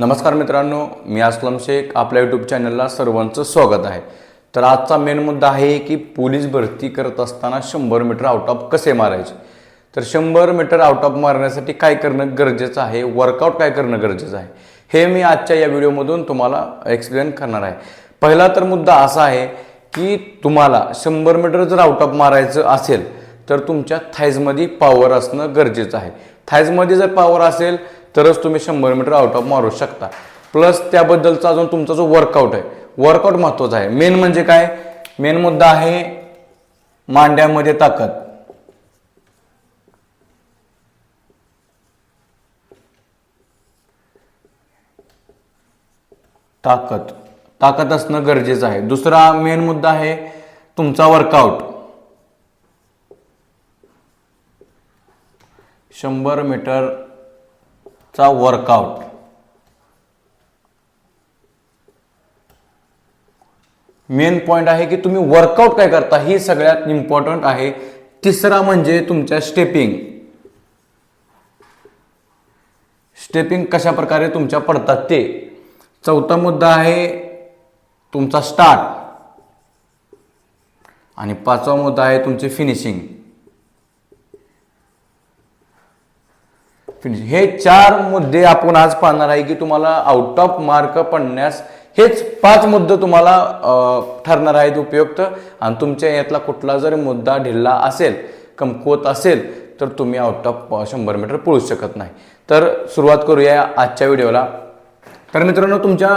नमस्कार मित्रांनो मी असलम शेख. आपल्या यूट्यूब चॅनलला सर्वांचं स्वागत आहे. तर आजचा मेन मुद्दा आहे की पोलीस भरती करत असताना शंभर मीटर आउट ऑफ कसे मारायचे? तर शंभर मीटर आउट ऑफ मारण्यासाठी काय करणं गरजेचं आहे? वर्कआउट काय करणं गरजेचं आहे? हे मी आजच्या या व्हिडिओमधून तुम्हाला एक्सप्लेन करणार आहे. पहिला तर मुद्दा असा आहे की तुम्हाला शंभर मीटर जर आउट ऑफ मारायचं असेल तर तुमच्या थायजमध्ये पॉवर असणं गरजेचं आहे. थायजमध्ये जर पॉवर असेल तरच तुम्ही शंभर मीटर आउट ऑफ मारू शकता. प्लस त्याबद्दलचा अजून तुमचा जो वर्कआउट आहे वर्कआउट महत्त्वाचा आहे. मेन म्हणजे काय? मेन मुद्दा आहे मांड्यामध्ये ताकद. ताकद. ताकद असणं गरजेचं आहे. दुसरा मेन मुद्दा आहे तुमचा वर्कआउट शंभर मीटरचा वर्कआउट मेन पॉईंट आहे की तुम्ही वर्कआउट काय करता ही सगळ्यात इम्पॉर्टंट आहे. तिसरा म्हणजे तुमच्या स्टेपिंग स्टेपिंग कशा प्रकारे तुमच्या पडतात ते. चौथा मुद्दा आहे तुमचा स्टार्ट आणि पाचवा मुद्दा आहे तुमची फिनिशिंग फिनिश हे चार मुद्दे आपण आज पाहणार आहे की तुम्हाला आउट ऑफ मार्क पडण्यास हेच पाच मुद्दे तुम्हाला ठरणार आहेत उपयुक्त. आणि तुमच्या यातला कुठला जर मुद्दा ढिल्ला असेल कमकुवत असेल तर तुम्ही आउट ऑफ शंभर मीटर पळू शकत नाही. तर सुरुवात करूया आजच्या व्हिडिओला. तर मित्रांनो तुमच्या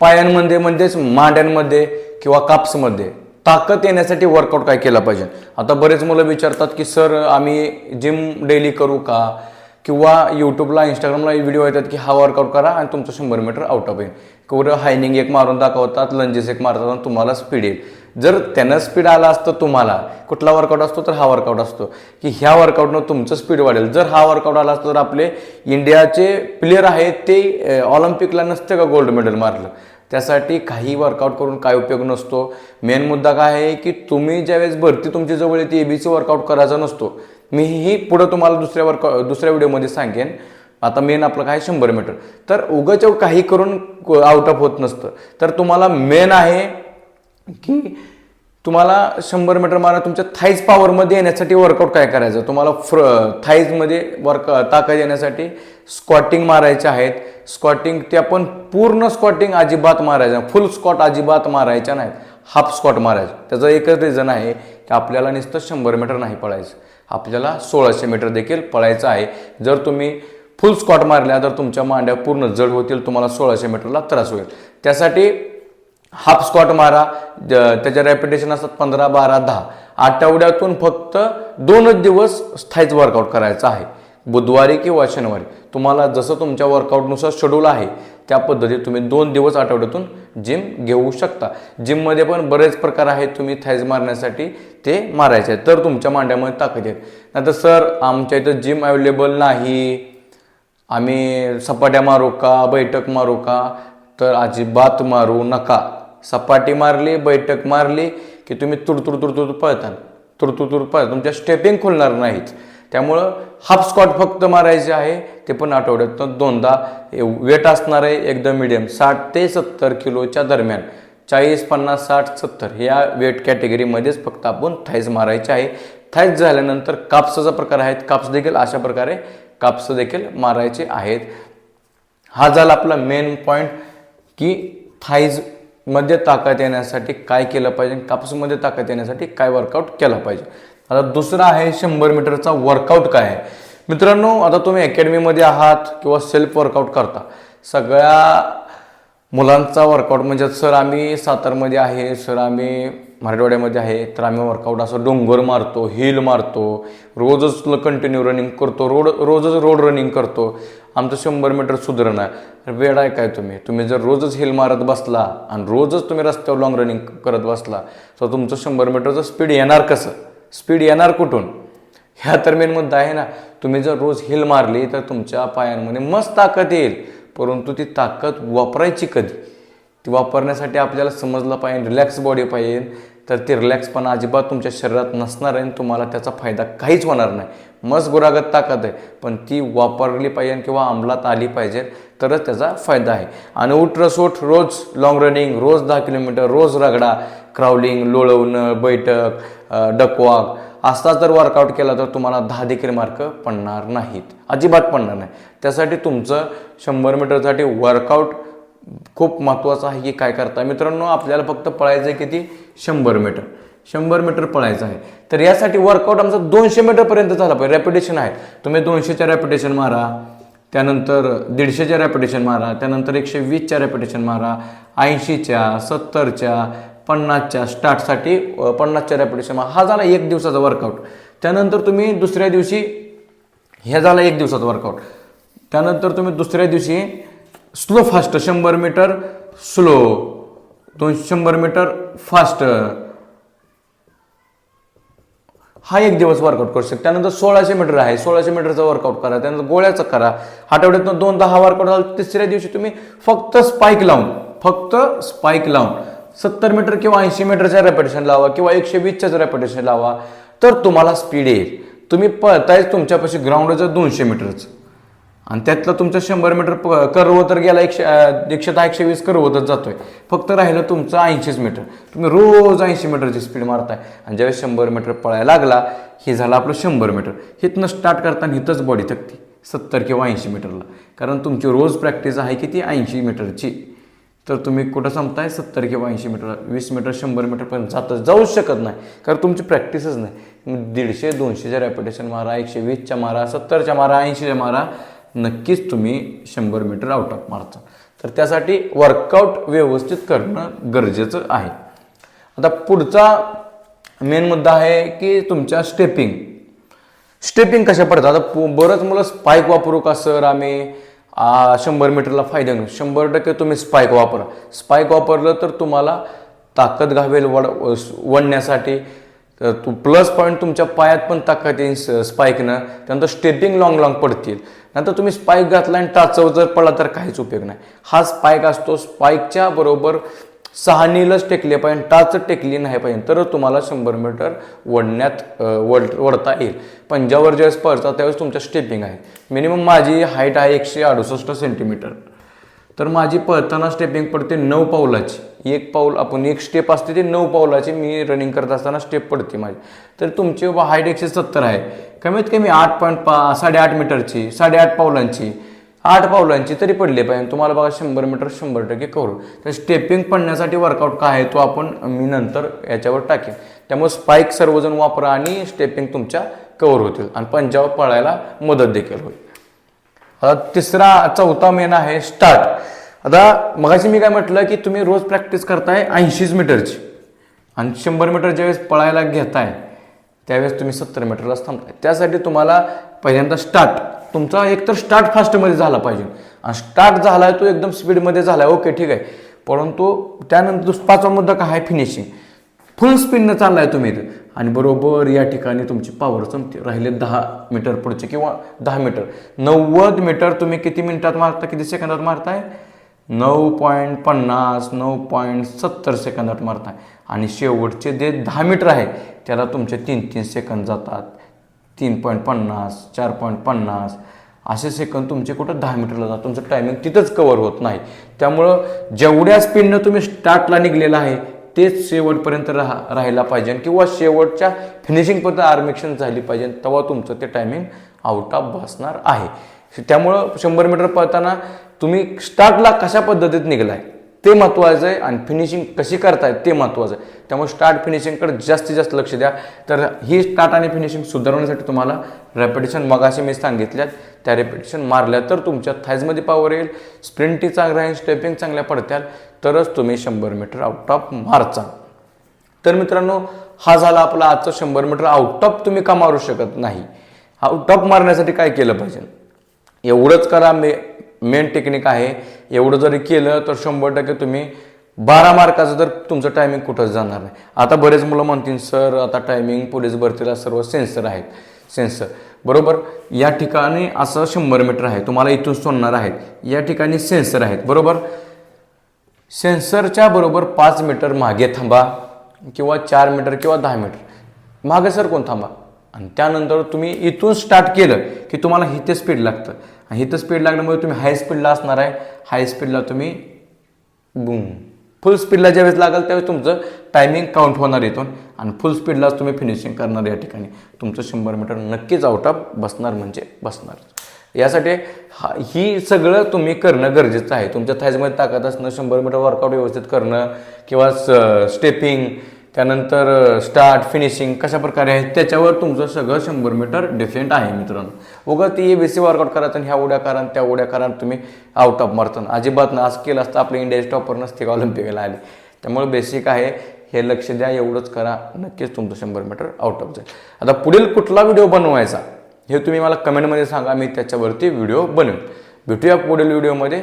पायांमध्ये म्हणजेच मांड्यांमध्ये किंवा काप्समध्ये ताकद येण्यासाठी वर्कआउट काय केला पाहिजे? आता बरेच मुलं विचारतात की सर आम्ही जिम डेली करू का? किंवा यूट्यूबला इंस्टाग्रामला व्हिडिओ येतात की हा वर्कआउट करा आणि तुमचं शंभर मीटर आउट ऑफ येईल किंवा हायनिंग एक मारून दाखवतात लंजेस एक मारतात आणि तुम्हाला स्पीड येईल. जर त्यानं स्पीड आला असतं तुम्हाला कुठला वर्कआउट असतो तर हा वर्कआउट असतो. की ह्या वर्कआउटनं तुमचं स्पीड वाढेल. जर हा वर्कआउट आला असतो तर आपले इंडियाचे प्लेयर आहेत ते ऑलिम्पिकला नसतं का गोल्ड मेडल मारलं? त्यासाठी काही वर्कआउट करून काय उपयोग नसतो. मेन मुद्दा काय आहे की तुम्ही ज्यावेळेस भरती तुमची जवळ येते एबीसी वर्कआउट करायचा नसतो. मीही पुढं तुम्हाला दुसऱ्या वर्कआउट दुसऱ्या व्हिडिओमध्ये सांगेन. आता मेन आपलं काय शंभर मीटर तर उगाच्या काही करून आउट ऑफ होत नसतं. तर तुम्हाला मेन आहे की तुम्हाला शंभर मीटर मारा तुमच्या थाईज पॉवरमध्ये येण्यासाठी वर्कआउट काय करायचं? तुम्हाला फ्र थाईजमध्ये वर्क ताकद येण्यासाठी स्क्वॉटिंग मारायचे आहेत. स्क्वॉटिंग ते आपण पूर्ण स्क्वॉटिंग अजिबात मारायचं फुल स्क्वॉट अजिबात मारायच्या नाहीत. हाफ स्क्वॉट मारायचं. त्याचं एकच रिझन आहे की आपल्याला नुसतं शंभर मीटर नाही पळायचं. आपल्याला सोळाशे मीटर देखील पळायचं आहे. जर तुम्ही फुल स्कॉट मारल्या तर तुमच्या मांड्या पूर्ण जड होतील तुम्हाला सोळाशे मीटरला त्रास होईल. त्यासाठी हाफ स्कॉट मारा त्याच्या रॅपिटेशन असतात पंधरा बारा दहा. आठवड्यातून फक्त दोनच दिवस स्थायीच वर्कआउट करायचं आहे. बुधवारी किंवा शनिवारी. तुम्हाला जसं तुमच्या वर्कआउटनुसार शेड्यूल आहे त्या पद्धतीत तुम्ही दोन दिवस आठवड्यातून जिम घेऊ शकता. जिममध्ये पण बरेच प्रकार आहेत तुम्ही थायज मारण्यासाठी ते मारायचे आहेत. तर तुमच्या मांड्यामध्ये ताकद आहेत नाहीतर सर आमच्या इथं जिम अवेलेबल नाही. आम्ही सपाट्या मारू का? बैठक मारू का? तर अजिबात मारू नका. सपाटी मारली बैठक मारली की तुम्ही तुडतुड तुडतुड पळताल. तुडतुड तुड पळता तुमच्या स्टेपिंग खुलणार नाहीत. त्यामुळं हाफ स्क्वॉट फक्त मारायचे आहे ते पण आठवड्यात. दोनदा वेट असणार आहे एकदम मिडियम साठ ते सत्तर किलोच्या दरम्यान. चाळीस पन्नास साठ सत्तर या वेट कॅटेगरीमध्येच फक्त आपण थाईज मारायचे आहे. थाईज झाल्यानंतर कापसाचा प्रकार आहेत कापस देखील अशा प्रकारे कापस देखील मारायचे आहेत. हा झाला आपला मेन पॉईंट की थाईजमध्ये ताकद येण्यासाठी काय केलं पाहिजे कापसमध्ये ताकद येण्यासाठी काय वर्कआउट केला पाहिजे. आता दुसरा आहे शंभर मीटरचा वर्कआउट काय आहे? मित्रांनो आता तुम्ही अकॅडमीमध्ये आहात किंवा सेल्फ वर्कआउट करता सगळ्या मुलांचा वर्कआउट म्हणजे सर आम्ही सातारमध्ये आहे सर आम्ही मराठवाड्यामध्ये आहे तर आम्ही वर्कआउट असं डोंगर मारतो हिल मारतो रोजच कंटिन्यू रनिंग करतो रोड रोजच रोड रनिंग करतो. आमचं शंभर मीटर सुधारणा वेळ आहे काय तुम्ही? तुम्ही जर रोजच हिल मारत बसला आणि रोजच तुम्ही रस्त्यावर लॉंग रनिंग करत बसला तर तुमचं शंभर मीटरचं स्पीड येणार कसं? स्पीड येणार कुठून? ह्या तर मेन मुद्दा आहे ना. तुम्ही जर रोज हिल मारली तर तुमच्या पायांमध्ये मस्त ताकद येईल. परंतु ती ताकद वापरायची कधी? ती वापरण्यासाठी आपल्याला समजलं पाहिजे रिलॅक्स बॉडी पाहिजे. तर ती रिलॅक्सपणा अजिबात तुमच्या शरीरात नसणार आहे आणि तुम्हाला त्याचा फायदा काहीच होणार नाही. मस्त गुरागत ताकद आहे. पण ती वापरली पाहिजे किंवा अंमलात आली पाहिजे तरच त्याचा फायदा आहे. आणि उठ रसोट रोज लॉंग रनिंग रोज दहा किलोमीटर रोज रगडा क्राऊलिंग लोळवणं बैठक डकवाग डकवाक. असा जर वर्कआउट केला तर तुम्हाला दहा देखील मार्क पडणार नाहीत. अजिबात पडणार नाही. त्यासाठी तुमचं शंभर मीटरसाठी वर्कआउट खूप महत्त्वाचं आहे की काय करता मित्रांनो आपल्याला फक्त पळायचं आहे किती? शंभर मीटर. शंभर मीटर पळायचं आहे. तर यासाठी वर्कआउट आमचं दोनशे मीटरपर्यंत झाला पाहिजे. रॅपिटेशन आहे. तुम्ही दोनशेच्या रॅपिटेशन मारा. त्यानंतर दीडशेच्या रॅपिटेशन मारा. त्यानंतर एकशे वीसच्या रॅपिटेशन मारा. ऐंशीच्या सत्तरच्या पन्नासच्या स्टार्टसाठी पन्नासच्या रॅपिडेशन हा झाला एक दिवसाचा वर्कआउट त्यानंतर तुम्ही दुसऱ्या दिवशी हे झाला एक दिवसाचा वर्कआउट त्यानंतर तुम्ही दुसऱ्या दिवशी स्लो फास्ट शंभर मीटर स्लो दोन शंभर मीटर फास्ट हा एक दिवस वर्कआउट करू शकता. त्यानंतर सोळाशे मीटर आहे. सोळाशे मीटरचा वर्कआउट करा. त्यानंतर गोळ्याचं करा. आठवड्यातून दोन दहा वर्कआउट झाला तिसऱ्या दिवशी तुम्ही फक्त स्पाईक लावून फक्त स्पाईक लावून सत्तर मीटर किंवा ऐंशी मीटरच्या रेपिटेशन लावा किंवा एकशे वीसच्याच रेपिटेशन लावा. तर तुम्हाला स्पीड येईल. तुम्ही पळतायच तुमच्यापाशी ग्राउंडचं दोनशे मीटरचं. आणि त्यातलं तुमचं शंभर मीटर प कर्व तर गेला एकशे एकशे दहा एकशे वीस कर्वतच जातोय. फक्त राहिलं तुमचं ऐंशीच मीटर. तुम्ही रोज ऐंशी मीटरची स्पीड मारताय. आणि ज्यावेळेस शंभर मीटर पळायला लागला हे झालं आपलं शंभर मीटर. हिथनं स्टार्ट करताना हिथंच बॉडी थकते. सत्तर किंवा ऐंशी मीटरला. कारण तुमची रोज प्रॅक्टिस आहे की ती ऐंशी मीटरची. तर तुम्ही कुठं संपताय? सत्तर किंवा ऐंशी मीटर वीस मीटर शंभर मीटरपर्यंत जात. जाऊच शकत नाही. कारण तुमची प्रॅक्टिसच नाही. दीडशे दोनशेच्या रॅपिटेशन मारा एकशे वीसच्या मारा सत्तरच्या मारा ऐंशीच्या मारा नक्कीच तुम्ही शंभर मीटर आउट ऑफ मारता तर त्यासाठी वर्कआउट व्यवस्थित करणं गरजेचं आहे. आता पुढचा मेन मुद्दा आहे की तुमच्या स्टेपिंग स्टेपिंग कशा पडतात? आता पु- बरंच मुलं स्पाईक वापरू का सर आम्ही? शंभर मीटरला फायदा घेऊ शंभर टक्के तुम्ही स्पाईक वापरा. स्पाईक वापरलं तर तुम्हाला ताकद घावेल वड वडण्यासाठी. तर तू प्लस पॉईंट तुमच्या पायात पण ताकद येईल स्पाईकनं त्यानंतर स्टेपिंग लॉंग लॉंग पडतील. नंतर तुम्ही स्पाईक घातला आणि टाचव जर पडला तर काहीच उपयोग नाही. हा स्पाईक असतो स्पाईकच्या बरोबर सहानीलाच टेकले पाहिजे टाच टेकली नाही पाहिजे. तर तुम्हाला शंभर मीटर वडण्यात वड वडता येईल. पंजावर ज्यावेळेस पडता त्यावेळेस तुमच्या स्टेपिंग आहे मिनिमम माझी हाईट आहे एकशे अडुसष्ट सेंटीमीटर. तर माझी पळताना स्टेपिंग पडते नऊ पावलाची. एक पाऊल आपण एक स्टेप असते ते नऊ पावलाची मी रनिंग करत असताना स्टेप पडते माझी. तर तुमची हाईट एकशे सत्तर आहे. कमीत कमी आठ पॉईंट पा साडेआठ मीटरची साडेआठ पावलांची. आठ पावलांची तरी पडले पाहिजे. तुम्हाला बघा शंभर मीटर शंभर टक्के करू तर स्टेपिंग पडण्यासाठी वर्कआउट काय आहे तो आपण मी नंतर याच्यावर टाकेन. त्यामुळे स्पाईक सर्वजण वापरा आणि स्टेपिंग तुमच्या कव्हर होतील. आणि पंचावर पळायला मदत देखील होईल. आता तिसरा चौथा मेन आहे स्टार्ट आता मगाशी मी काय म्हटलं की तुम्ही रोज प्रॅक्टिस करताय ऐंशीच मीटरची. आणि शंभर मीटर ज्यावेळेस पळायला घेताय त्यावेळेस तुम्ही सत्तर मीटरलाच थांबताय. त्यासाठी तुम्हाला पहिल्यांदा स्टार्ट तुमचा एकतर स्टार्ट फास्टमध्ये झाला पाहिजे. आणि स्टार्ट झालाय तो एकदम स्पीडमध्ये झालाय. ओके ठीक आहे. परंतु त्यानंतर दुस- पाचवा मुद्दा काय आहे? फिनिशिंग फुल स्पीडनं चाललाय तुम्ही आणि बरोबर या ठिकाणी तुमची पॉवर संपते. राहिले दहा मीटर पुढचे किंवा दहा मीटर नव्वद मीटर तुम्ही किती मिनिटात मारता किती सेकंदात मारताय? नऊ पॉईंट पन्नास नऊ पॉईंट सत्तर सेकंदात मारताय. आणि शेवटचे जे दहा मीटर आहे त्याला तुमचे तीन तीन सेकंद जातात. तीन पॉईंट पन्नास चार पॉईंट पन्नास असे सेकंद तुमचे कुठं दहा मीटरला जातात. तुमचं टायमिंग तिथंच कवर होत नाही. त्यामुळं जेवढ्या स्पीडनं तुम्ही स्टार्टला निघलेला आहे तेच शेवटपर्यंत राहा राहायला पाहिजे. किंवा शेवटच्या फिनिशिंगपर्यंत आर्मिक्शन झाली पाहिजे. तेव्हा तुमचं ते टायमिंग आउट ऑफ बसणार आहे. त्यामुळं शंभर मीटर पळताना तुम्ही स्टार्टला कशा पद्धतीत निघलाय? ते महत्त्वाचं आहे आणि फिनिशिंग कशी करताय ते महत्त्वाचं आहे. त्यामुळे स्टार्ट फिनिशिंगकडे जास्तीत जास्त लक्ष द्या. तर ही स्टार्ट आणि फिनिशिंग सुधारवण्यासाठी तुम्हाला रेपिटेशन मगाशी मी सांगितल्यात. त्या रेपिटेशन मारल्या तर तुमच्या थायजमध्ये पॉवर येईल. स्प्रिंटी चांगला राहील स्टेपिंग चांगल्या पडत्याल. तरच तुम्ही शंभर मीटर आउट ऑफ मारचा. तर मित्रांनो हा झाला आपला आजचा शंभर मीटर आउट ऑफ तुम्ही का मारू शकत नाही? आउट ऑफ मारण्यासाठी काय केलं पाहिजे? एवढंच करा मे मेन टेक्निक आहे. एवढं जरी केलं तर शंभर टक्के तुम्ही बारा मार्काचं जर तुमचं टायमिंग कुठंच जाणार नाही. आता बरेच मुलं म्हणतील सर आता टायमिंग पोलीस भरतीला सर्व सेन्सर आहेत. सेन्सर बरोबर? या ठिकाणी असं शंभर मीटर आहे. तुम्हाला इथून सोडणार आहेत. या ठिकाणी सेन्सर आहेत. बरोबर? सेन्सरच्या बरोबर पाच मीटर मागे थांबा किंवा चार मीटर किंवा दहा मीटर मागे सर कोण थांबा? आणि त्यानंतर तुम्ही इथून स्टार्ट केलं की तुम्हाला इथे स्पीड लागतं. आणि इथं स्पीड लागल्यामुळे तुम्ही हाय स्पीडला असणार आहे. हाय स्पीडला तुम्ही बूम फुल स्पीडला ज्यावेळेस लागेल त्यावेळेस तुमचं टायमिंग काउंट होणार इथून. आणि फुल स्पीडलाच तुम्ही फिनिशिंग करणार या ठिकाणी. तुमचं शंभर मीटर नक्कीच आउट ऑफ बसणार म्हणजे बसणार. यासाठी हा ही सगळं तुम्ही करणं गरजेचं आहे. तुमच्या थायजमध्ये ताकद असणं शंभर मीटर वर्कआउट व्यवस्थित करणं किंवा स्टेपिंग त्यानंतर स्टार्ट फिनिशिंग कशा प्रकारे आहे त्याच्यावर तुमचं सगळं शंभर मीटर डिफेंट आहे मित्रांनो. उगा ती बी सी वर्कआउट करायचं आणि ह्या उड्या कारण त्या उड्या कारण तुम्ही आउट ऑफ मारता. अजिबात ना आज केलं असतं आपल्या इंडियाचे टॉपर नसते का ऑलिम्पिकला आले. त्यामुळे बेसिक आहे हे लक्ष द्या एवढंच करा नक्कीच तुमचं शंभर मीटर आउट ऑफ जाईल. आता पुढील कुठला व्हिडिओ बनवायचा हे तुम्ही मला कमेंटमध्ये सांगा मी त्याच्यावरती व्हिडिओ बनवेन. भेटूया पुढील व्हिडिओमध्ये